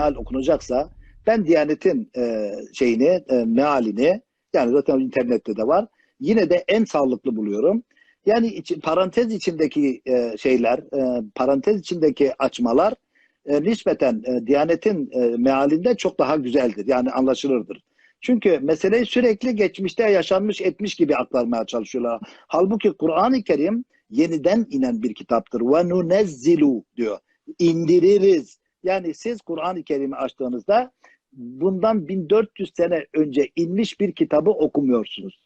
meal okunacaksa ben Diyanet'in e, şeyini, e, mealini yani zaten internette de var. Yine de en sağlıklı buluyorum. Yani içi- parantez içindeki e, şeyler, e, parantez içindeki açmalar e, nispeten e, Diyanet'in e, mealinde çok daha güzeldir. Yani anlaşılırdır. Çünkü meseleyi sürekli geçmişte yaşanmış etmiş gibi aktarmaya çalışıyorlar. Halbuki Kur'an-ı Kerim yeniden inen bir kitaptır. Ve nunezzilu diyor. İndiririz. Yani siz Kur'an-ı Kerim'i açtığınızda bundan 1400 sene önce inmiş bir kitabı okumuyorsunuz.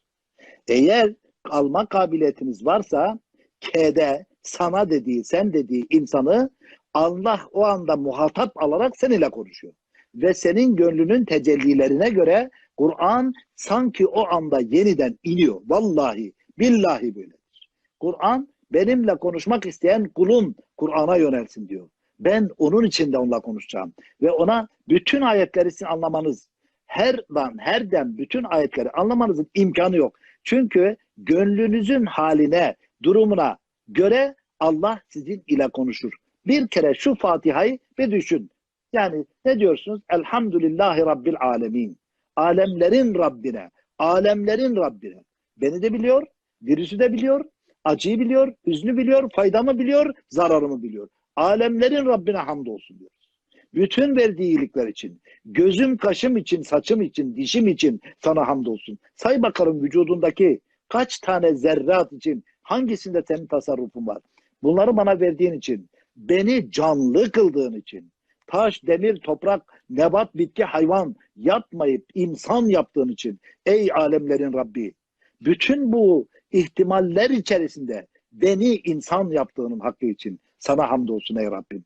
Eğer alma kabiliyetiniz varsa kede, sana dediği, sen dediği insanı Allah o anda muhatap alarak seninle konuşuyor. Ve senin gönlünün tecellilerine göre Kur'an sanki o anda yeniden iniyor. Vallahi, billahi böyledir. Kur'an benimle konuşmak isteyen kulun Kur'an'a yönelsin diyor. Ben onun için de onunla konuşacağım. Ve ona bütün ayetleri sizin anlamanız, her dan, her dem bütün ayetleri anlamanızın imkanı yok. Çünkü gönlünüzün haline, durumuna göre Allah sizin ile konuşur. Bir kere şu Fatiha'yı bir düşün. Yani ne diyorsunuz? Elhamdülillahi Rabbil Alemin. Alemlerin Rabbine, alemlerin Rabbine. Beni de biliyor, virüsü de biliyor, acıyı biliyor, hüznü biliyor, faydamı biliyor, zararımı biliyor. Alemlerin Rabbine hamdolsun diyoruz. Bütün verdiği iyilikler için, gözüm, kaşım için, saçım için, dişim için sana hamdolsun. Say bakalım vücudundaki kaç tane zerrat için hangisinde senin tasarrufun var? Bunları bana verdiğin için, beni canlı kıldığın için, taş, demir, toprak, nebat, bitki, hayvan yapmayıp insan yaptığın için ey alemlerin Rabbi bütün bu ihtimaller içerisinde beni insan yaptığının hakkı için sana hamdolsun ey Rabbim.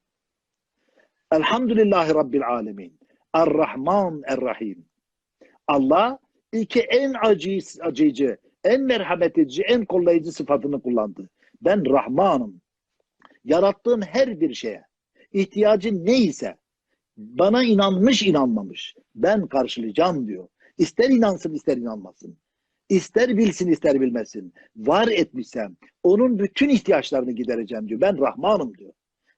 Elhamdülillahi Rabbil alemin. Er-Rahman Er-Rahim. Allah iki en acı, acıyıcı, en merhamet edici, en kollayıcı sıfatını kullandı. Ben Rahmanım. Yarattığın her bir şeye, ihtiyacın neyse, bana inanmış inanmamış, ben karşılayacağım diyor. İster inansın ister inanmasın. İster bilsin ister bilmesin. Var etmişsem onun bütün ihtiyaçlarını gidereceğim diyor. Ben Rahmanım diyor.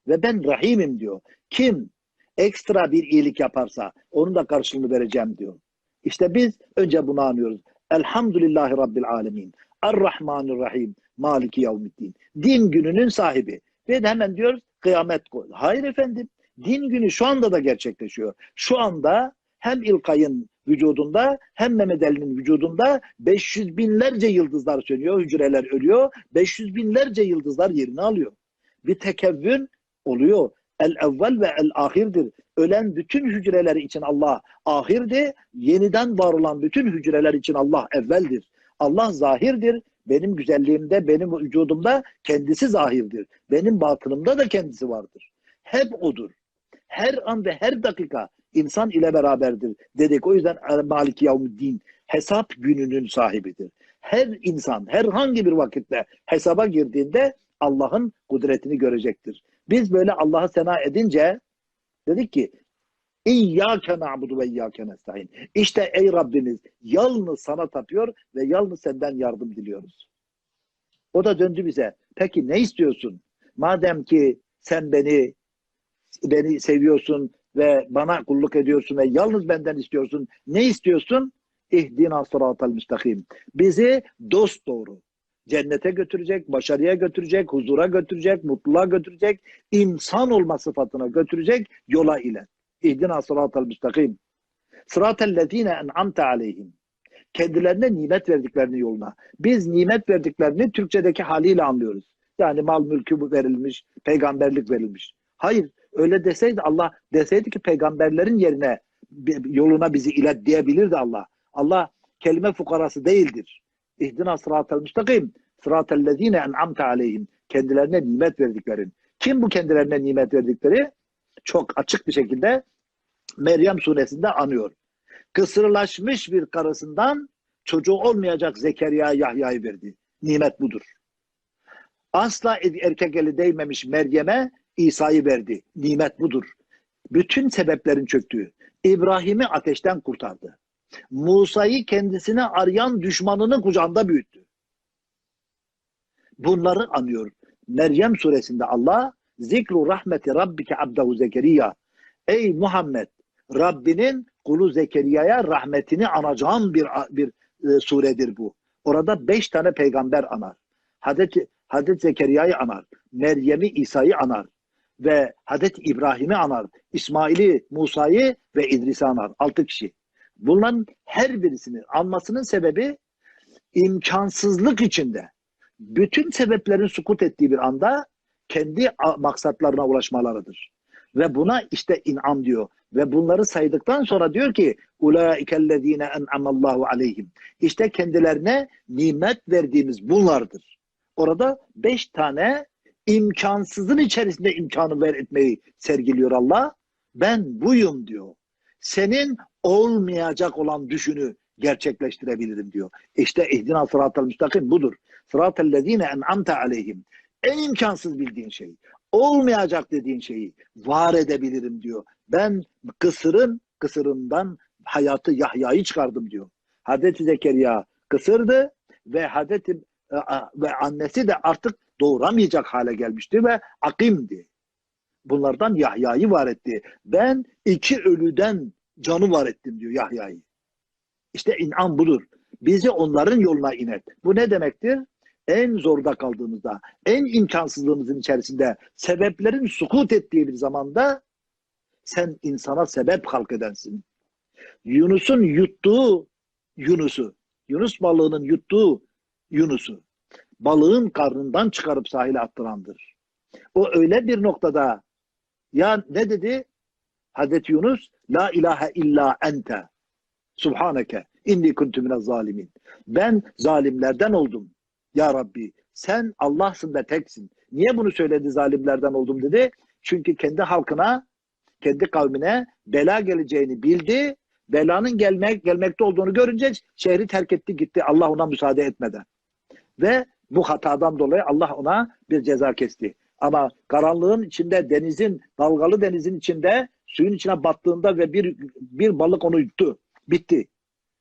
Ve ben Rahimim diyor. Kim ekstra bir iyilik yaparsa onun da karşılığını vereceğim diyor. İşte biz önce bunu anlıyoruz. Elhamdülillahi Rabbil Alemin. Er-Rahmanir-Rahim. Maliki Yevmiddin. Din gününün sahibi. Ve hemen diyoruz kıyamet koy. Hayır efendim. Din günü şu anda da gerçekleşiyor. Şu anda hem İlkay'ın vücudunda hem Mehmet Ali'nin vücudunda 500 binlerce yıldızlar sönüyor, hücreler ölüyor. 500 binlerce yıldızlar yerini alıyor. Bir tekevvün oluyor. El evvel ve el ahirdir. Ölen bütün hücreler için Allah ahirdi. Yeniden var olan bütün hücreler için Allah evveldir. Allah zahirdir. Benim güzelliğimde, benim vücudumda kendisi zahirdir. Benim batınımda da kendisi vardır. Hep odur. Her an ve her dakika insan ile beraberdir dedik. O yüzden Maliki Yavmuddin hesap gününün sahibidir. Her insan herhangi bir vakitte hesaba girdiğinde Allah'ın kudretini görecektir. Biz böyle Allah'ı sena edince dedik ki İyyâke na'budu ve iyyâke nestaîn. İşte ey Rabbimiz yalnız sana tapıyor ve yalnız senden yardım diliyoruz. O da döndü bize. Peki ne istiyorsun? Madem ki sen beni beni seviyorsun ve bana kulluk ediyorsun ve yalnız benden istiyorsun. Ne istiyorsun? İhdina sıratal müstakim. Bizi dost doğru. Cennete götürecek, başarıya götürecek, huzura götürecek, mutluluğa götürecek, insan olma sıfatına götürecek yola ile. İhdina sıratal müstakim. Sıratel lezine en'amte aleyhim. Kendilerine nimet verdiklerini yoluna. Biz nimet verdiklerini Türkçedeki haliyle anlıyoruz. Yani mal mülkü verilmiş, peygamberlik verilmiş. Hayır, öyle deseydi Allah deseydi ki peygamberlerin yerine yoluna bizi ilet diyebilirdi Allah. Allah kelime fukarası değildir. İhdina sıratel müstakim. Sıratel lezine en'amte aleyhim. Kendilerine nimet verdiklerin. Kim bu kendilerine nimet verdikleri? Çok açık bir şekilde Meryem suresinde anıyor. Kısırlaşmış bir karısından çocuğu olmayacak Zekeriya Yahya'yı verdi. Nimet budur. Asla erkek eli değmemiş Meryem'e İsa'yı verdi. Nimet budur. Bütün sebeplerin çöktüğü. İbrahim'i ateşten kurtardı. Musa'yı kendisine arayan düşmanını kucağında büyüttü. Bunları anıyor. Meryem suresinde Allah zikru rahmeti rabbike abdahu Zekeriya. Ey Muhammed Rabbinin kulu Zekeriya'ya rahmetini anacağım bir bir e, suredir bu. Orada beş tane peygamber anar. Hazreti, Hazreti Zekeriya'yı anar. Meryem'i, İsa'yı anar. Ve Hazreti İbrahim'i anar. İsmail'i, Musa'yı ve İdris'i anar. Altı kişi. Bunların her birisini anmasının sebebi imkansızlık içinde bütün sebeplerin sukut ettiği bir anda kendi maksatlarına ulaşmalarıdır. Ve buna işte inam diyor. Ve bunları saydıktan sonra diyor ki ulaikellezine en'amallahu aleyhim. İşte kendilerine nimet verdiğimiz bunlardır. Orada beş tane imkansızın içerisinde imkanı ver etmeyi sergiliyor Allah. Ben buyum diyor. Senin olmayacak olan düşünü gerçekleştirebilirim diyor. İşte ihdina sıratel müstakim budur. Sıratel lezine en'amte aleyhim. En imkansız bildiğin şey, olmayacak dediğin şeyi var edebilirim diyor. Ben kısırın, kısırından hayatı Yahya'yı çıkardım diyor. Hazreti Zekeriya kısırdı ve Hazreti e, ve annesi de artık doğuramayacak hale gelmişti ve akimdi. Bunlardan Yahya'yı var etti. Ben iki ölüden canı var ettim diyor Yahya'yı. İşte inan budur. Bizi onların yoluna inet. Bu ne demektir? En zorda kaldığımızda, en imkansızlığımızın içerisinde sebeplerin sukut ettiği bir zamanda sen insana sebep halk edensin. Yunus'un yuttuğu Yunus'u, Yunus balığının yuttuğu Yunus'u balığın karnından çıkarıp sahile attırandır. O öyle bir noktada ya ne dedi? Hazreti Yunus La ilahe illa ente Subhaneke inni kuntu minez zalimin. Ben zalimlerden oldum. Ya Rabbi sen Allah'sın da teksin. Niye bunu söyledi zalimlerden oldum dedi? Çünkü kendi halkına, kendi kavmine bela geleceğini bildi. Belanın gelmek gelmekte olduğunu görünce şehri terk etti gitti Allah ona müsaade etmeden. Ve bu hatadan dolayı Allah ona bir ceza kesti. Ama karanlığın içinde denizin, dalgalı denizin içinde suyun içine battığında ve bir bir balık onu yuttu. Bitti.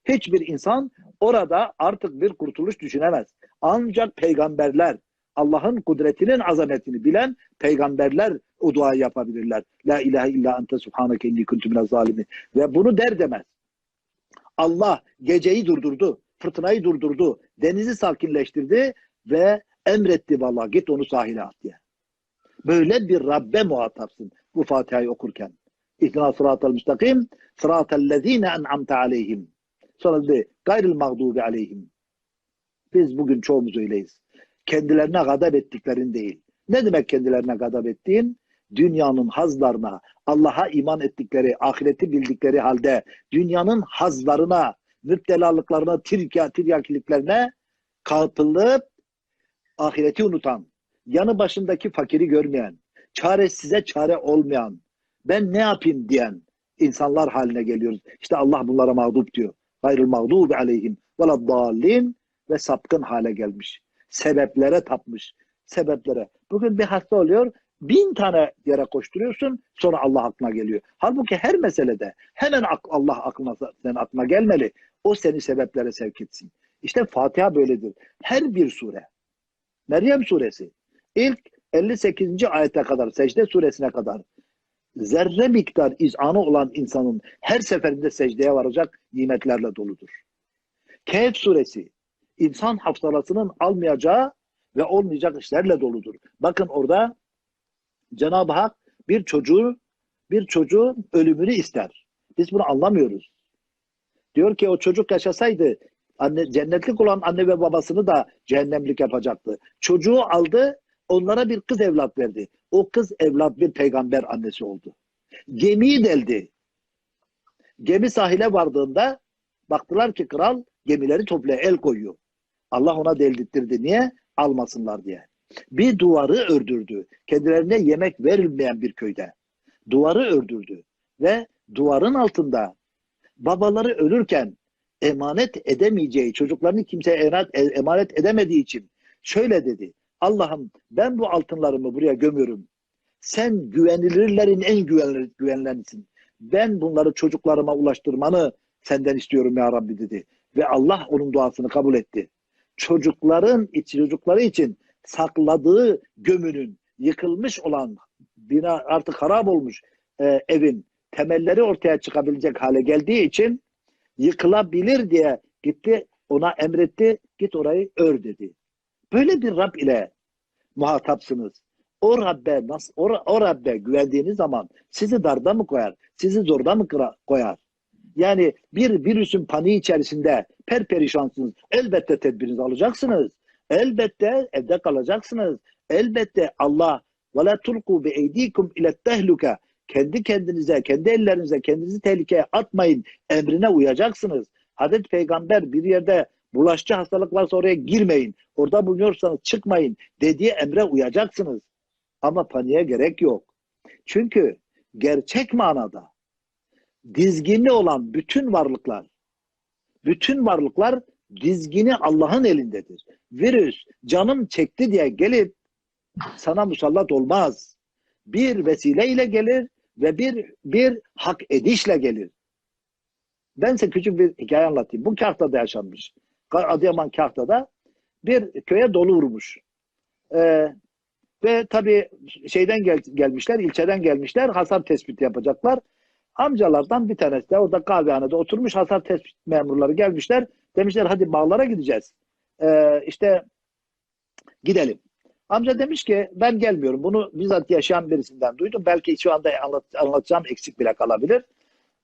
Hiçbir insan orada artık bir kurtuluş düşünemez. Ancak peygamberler, Allah'ın kudretinin azametini bilen peygamberler o duayı yapabilirler. La ilahe illa ente subhaneke inni kuntu minez zalimin. Ve bunu der demez. Allah geceyi durdurdu, fırtınayı durdurdu, denizi sakinleştirdi ve emretti vallahi git onu sahile at diye. Böyle bir Rabbe muhatapsın bu Fatiha'yı okurken. İhtina sıratel müstakim, sıratel lezine en'amte aleyhim. Sonra dedi gayril mağdubi aleyhim. Biz bugün çoğumuz öyleyiz. Kendilerine gadap ettiklerin değil. Ne demek kendilerine gadap ettiğin? Dünyanın hazlarına, Allah'a iman ettikleri, ahireti bildikleri halde dünyanın hazlarına, müptelalıklarına, tirya, tiryakiliklerine kapılıp ahireti unutan, yanı başındaki fakiri görmeyen, çaresize çare olmayan, ben ne yapayım diyen insanlar haline geliyoruz. İşte Allah bunlara mağdup diyor. Gayrıl mağdubi aleyhim veladdallin ve sapkın hale gelmiş. Sebeplere tapmış. Sebeplere. Bugün bir hasta oluyor, bin tane yere koşturuyorsun, sonra Allah aklına geliyor. Halbuki her meselede hemen Allah aklına, senin aklına gelmeli. O seni sebeplere sevk etsin. İşte Fatiha böyledir. Her bir sure. Meryem suresi. ilk 58. ayete kadar, secde suresine kadar zerre miktar izanı olan insanın her seferinde secdeye varacak nimetlerle doludur. Kehf suresi insan hafsalasının almayacağı ve olmayacak işlerle doludur. Bakın orada Cenab-ı Hak bir çocuğu bir çocuğun ölümünü ister. Biz bunu anlamıyoruz. Diyor ki o çocuk yaşasaydı anne, cennetlik olan anne ve babasını da cehennemlik yapacaktı. Çocuğu aldı, onlara bir kız evlat verdi. O kız evlat bir peygamber annesi oldu. Gemiyi deldi. Gemi sahile vardığında baktılar ki kral gemileri toplaya el koyuyor. Allah ona deldirttirdi. Niye? Almasınlar diye. Bir duvarı ördürdü. Kendilerine yemek verilmeyen bir köyde. Duvarı ördürdü. Ve duvarın altında babaları ölürken emanet edemeyeceği, çocuklarını kimseye emanet edemediği için şöyle dedi. Allah'ım ben bu altınlarımı buraya gömüyorum. Sen güvenilirlerin en güvenilir, güvenilenisin. Ben bunları çocuklarıma ulaştırmanı senden istiyorum ya Rabbi dedi. Ve Allah onun duasını kabul etti. Çocukların, çocukları için sakladığı gömünün yıkılmış olan bina artık harap olmuş e, evin temelleri ortaya çıkabilecek hale geldiği için yıkılabilir diye gitti ona emretti git orayı ör dedi. Böyle bir Rab ile muhatapsınız. O Rabbe nasıl o, o Rabbe güvendiğiniz zaman sizi darda mı koyar? Sizi zorda mı koyar? Yani bir virüsün paniği içerisinde perperişansınız. Elbette tedbirinizi alacaksınız. Elbette evde kalacaksınız. Elbette Allah tulku bi eydikum ile tehluke kendi kendinize, kendi ellerinize kendinizi tehlikeye atmayın emrine uyacaksınız. Hazreti Peygamber bir yerde bulaşıcı hastalık varsa oraya girmeyin. Orada bulunuyorsanız çıkmayın dediği emre uyacaksınız. Ama paniğe gerek yok. Çünkü gerçek manada dizginli olan bütün varlıklar, bütün varlıklar dizgini Allah'ın elindedir. Virüs canım çekti diye gelip sana musallat olmaz. Bir vesileyle gelir ve bir bir hak edişle gelir. Ben size küçük bir hikaye anlatayım. Bu Kahta'da yaşanmış. Adıyaman Kahta'da bir köye dolu vurmuş. Ee, ve tabii şeyden gel, gelmişler, ilçeden gelmişler, hasar tespiti yapacaklar. Amcalardan bir tanesi de orada kahvehanede oturmuş hasar tespit memurları gelmişler. Demişler hadi bağlara gideceğiz. Ee, işte gidelim. Amca demiş ki ben gelmiyorum. Bunu bizzat yaşayan birisinden duydum. Belki şu anda anlat, anlatacağım eksik bile kalabilir.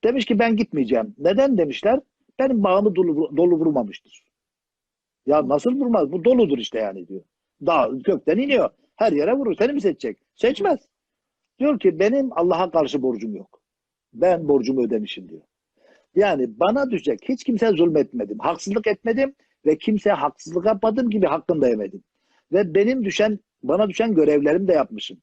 Demiş ki ben gitmeyeceğim. Neden demişler? Benim bağımı dolu, dolu vurmamıştır. Ya nasıl vurmaz? Bu doludur işte yani diyor. Dağ kökten iniyor. Her yere vurur. Seni mi seçecek? Seçmez. Diyor ki benim Allah'a karşı borcum yok. Ben borcumu ödemişim diyor. Yani bana düşecek hiç kimse zulmetmedim. Haksızlık etmedim ve kimseye haksızlık yapmadığım gibi hakkını da yemedim. Ve benim düşen, bana düşen görevlerimi de yapmışım.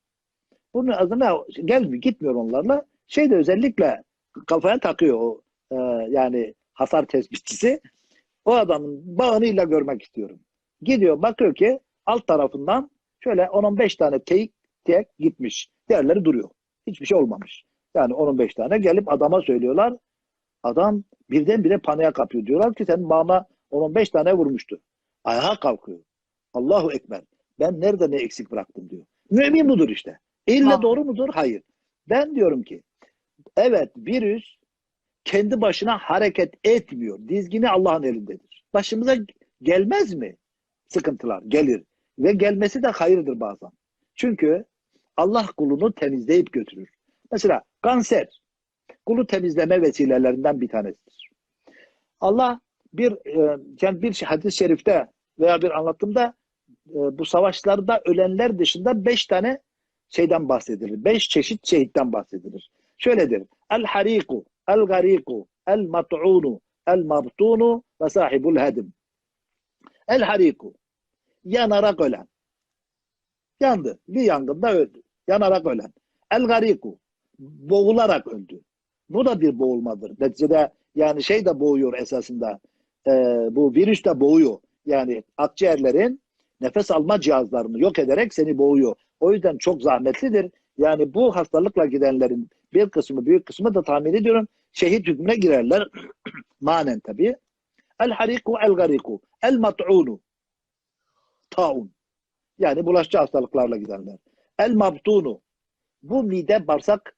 Bunun adına gel gitmiyor onlarla. Şey de özellikle kafaya takıyor o e, yani hasar tespitçisi. O adamın bağını görmek istiyorum. Gidiyor bakıyor ki alt tarafından şöyle 10-15 tane teyik tek gitmiş. Diğerleri duruyor. Hiçbir şey olmamış. Yani 10-15 tane gelip adama söylüyorlar. Adam birdenbire paniğe kapıyor. Diyorlar ki senin bağına 10-15 tane vurmuştu. Ayağa kalkıyor. Allahu Ekber. Ben nerede ne eksik bıraktım diyor. Mümin budur işte. İlle Ah. doğru mudur? Hayır. Ben diyorum ki evet virüs kendi başına hareket etmiyor. Dizgini Allah'ın elindedir. Başımıza gelmez mi sıkıntılar? Gelir. Ve gelmesi de hayırdır bazen. Çünkü Allah kulunu temizleyip götürür. Mesela kanser kulu temizleme vesilelerinden bir tanesidir. Allah bir e, yani bir hadis-i şerifte veya bir anlatımda e, bu savaşlarda ölenler dışında beş tane şeyden bahsedilir. Beş çeşit şehitten bahsedilir. Şöyledir. El hariku, el gariku, el mat'unu, el mabtunu ve sahibul hedim. El hariku. Yanarak ölen. Yandı. Bir yangında öldü. Yanarak ölen. El gariku. Boğularak öldü. Bu da bir boğulmadır. Neticede yani şey de boğuyor esasında. Ee, bu virüs de boğuyor. Yani akciğerlerin nefes alma cihazlarını yok ederek seni boğuyor. O yüzden çok zahmetlidir. Yani bu hastalıkla gidenlerin bir kısmı, büyük kısmı da tahmin ediyorum şehit hükmüne girerler. Manen tabii. El hariku el gariku. El mat'unu. Taun. Yani bulaşıcı hastalıklarla gidenler. El mabtunu. Bu mide bağırsak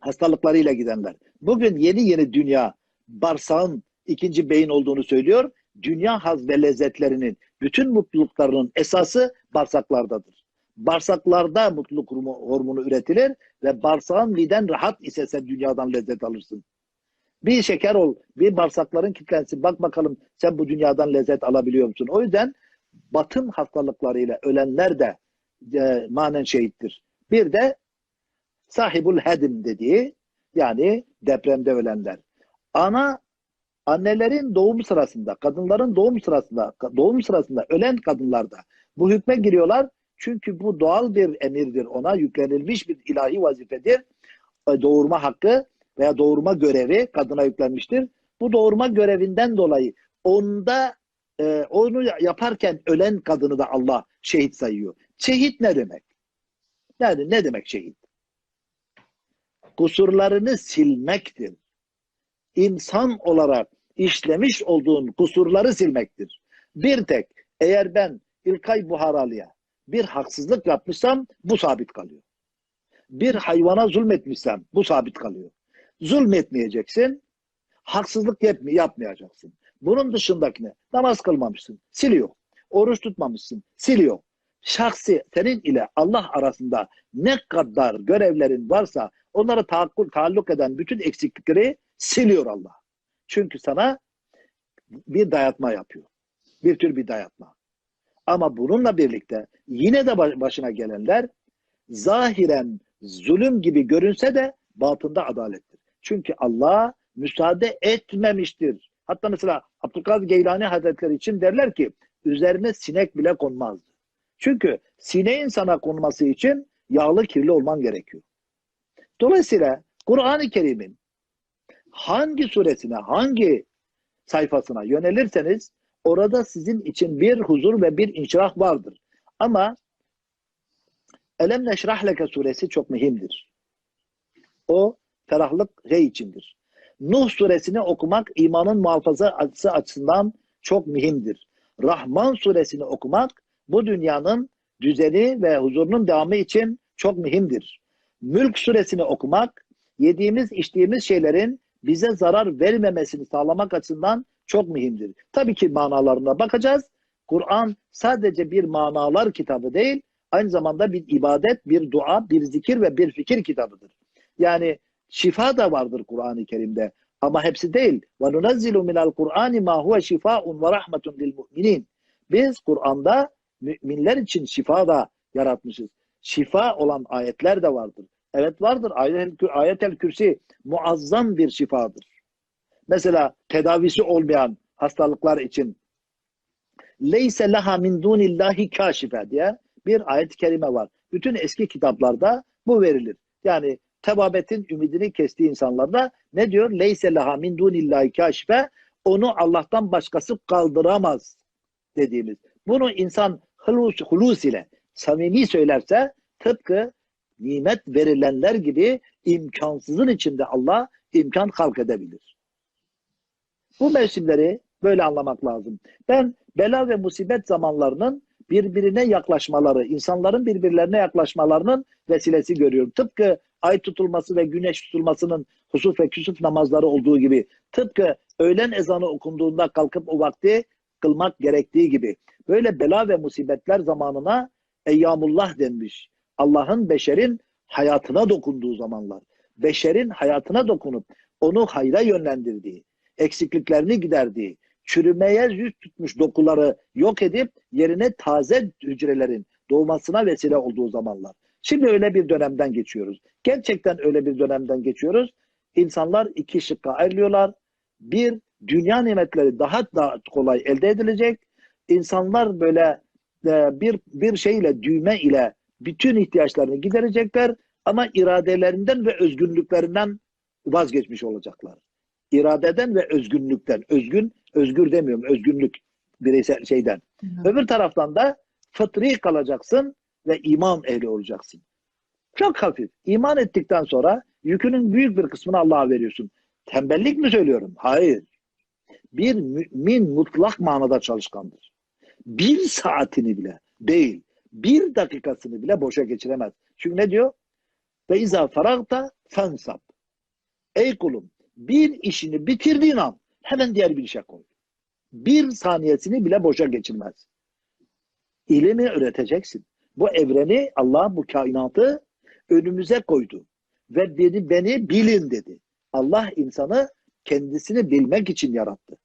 hastalıklarıyla gidenler. Bugün yeni yeni dünya bağırsağın ikinci beyin olduğunu söylüyor. Dünya haz ve lezzetlerinin bütün mutluluklarının esası bağırsaklardadır. Bağırsaklarda mutluluk hormo- hormonu üretilir ve bağırsağın miden rahat ise sen dünyadan lezzet alırsın. Bir şeker ol, bir bağırsakların kilitlensin. Bak bakalım sen bu dünyadan lezzet alabiliyor musun? O yüzden batın hastalıklarıyla ölenler de e, manen şehittir. Bir de sahibul hedim dediği yani depremde ölenler. Ana annelerin doğum sırasında, kadınların doğum sırasında, doğum sırasında ölen kadınlarda bu hükme giriyorlar. Çünkü bu doğal bir emirdir. Ona yüklenilmiş bir ilahi vazifedir. E, Doğurma hakkı veya doğurma görevi kadına yüklenmiştir. Bu doğurma görevinden dolayı onda e, onu yaparken ölen kadını da Allah şehit sayıyor. Şehit ne demek? Yani ne demek şehit? Kusurlarını silmektir. İnsan olarak işlemiş olduğun kusurları silmektir. Bir tek eğer ben İlkay Buharalı'ya bir haksızlık yapmışsam bu sabit kalıyor. Bir hayvana zulmetmişsem bu sabit kalıyor. Zulmetmeyeceksin. Haksızlık yapma- yapmayacaksın. Bunun dışındakine namaz kılmamışsın. Siliyor. Oruç tutmamışsın. Siliyor. Şahsi senin ile Allah arasında ne kadar görevlerin varsa onları tahakkul, taalluk eden bütün eksiklikleri siliyor Allah. Çünkü sana bir dayatma yapıyor. Bir tür bir dayatma. Ama bununla birlikte yine de ba- başına gelenler zahiren zulüm gibi görünse de batında adalettir. Çünkü Allah müsaade etmemiştir. Hatta mesela Abdülkadir Geylani Hazretleri için derler ki üzerine sinek bile konmazdı. Çünkü sineğin sana konması için yağlı kirli olman gerekiyor. Dolayısıyla Kur'an-ı Kerim'in hangi suresine, hangi sayfasına yönelirseniz orada sizin için bir huzur ve bir inşirah vardır. Ama Elem Neşrah Leke suresi çok mühimdir. O ferahlık şey içindir. Nuh suresini okumak imanın muhafazası açısından çok mühimdir. Rahman suresini okumak bu dünyanın düzeni ve huzurunun devamı için çok mühimdir. Mülk suresini okumak yediğimiz içtiğimiz şeylerin bize zarar vermemesini sağlamak açısından çok mühimdir. Tabii ki manalarına bakacağız. Kur'an sadece bir manalar kitabı değil, aynı zamanda bir ibadet, bir dua, bir zikir ve bir fikir kitabıdır. Yani şifa da vardır Kur'an-ı Kerim'de ama hepsi değil. Ve nunazzilu minel Kur'ani ma huve şifaun ve rahmetun mu'minin. Biz Kur'an'da müminler için şifa da yaratmışız. Şifa olan ayetler de vardır. Evet vardır. Ayet-el, ayet kürsi muazzam bir şifadır. Mesela tedavisi olmayan hastalıklar için leyse laha min dunillahi kaşife diye bir ayet-i kerime var. Bütün eski kitaplarda bu verilir. Yani tebabetin ümidini kestiği insanlarda ne diyor? Leyse laha min dunillahi kaşife onu Allah'tan başkası kaldıramaz dediğimiz. Bunu insan hulus, hulus ile samimi söylerse tıpkı nimet verilenler gibi imkansızın içinde Allah imkan halk edebilir. Bu mevsimleri böyle anlamak lazım. Ben bela ve musibet zamanlarının birbirine yaklaşmaları, insanların birbirlerine yaklaşmalarının vesilesi görüyorum. Tıpkı ay tutulması ve güneş tutulmasının husuf ve küsuf namazları olduğu gibi, tıpkı öğlen ezanı okunduğunda kalkıp o vakti kılmak gerektiği gibi. Böyle bela ve musibetler zamanına Eyyamullah denmiş. Allah'ın beşerin hayatına dokunduğu zamanlar. Beşerin hayatına dokunup onu hayra yönlendirdiği, eksikliklerini giderdiği, çürümeye yüz tutmuş dokuları yok edip yerine taze hücrelerin doğmasına vesile olduğu zamanlar. Şimdi öyle bir dönemden geçiyoruz. Gerçekten öyle bir dönemden geçiyoruz. İnsanlar iki şıkka ayrılıyorlar. Bir, dünya nimetleri daha da kolay elde edilecek. İnsanlar böyle e, bir bir şeyle, düğme ile bütün ihtiyaçlarını giderecekler ama iradelerinden ve özgünlüklerinden vazgeçmiş olacaklar. İradeden ve özgünlükten. Özgün, özgür demiyorum. Özgünlük bireysel şeyden. Hı. Öbür taraftan da fıtri kalacaksın ve iman ehli olacaksın. Çok hafif. İman ettikten sonra yükünün büyük bir kısmını Allah'a veriyorsun. Tembellik mi söylüyorum? Hayır. Bir mümin mutlak manada çalışkandır. Bir saatini bile değil, bir dakikasını bile boşa geçiremez. Çünkü ne diyor? Ve izâ faragta fensab. Ey kulum bir işini bitirdiğin an hemen diğer bir işe koy. Bir saniyesini bile boşa geçirmez. İlimi öğreteceksin. Bu evreni Allah bu kainatı önümüze koydu. Ve beni, beni bilin dedi. Allah insanı kendisini bilmek için yarattı.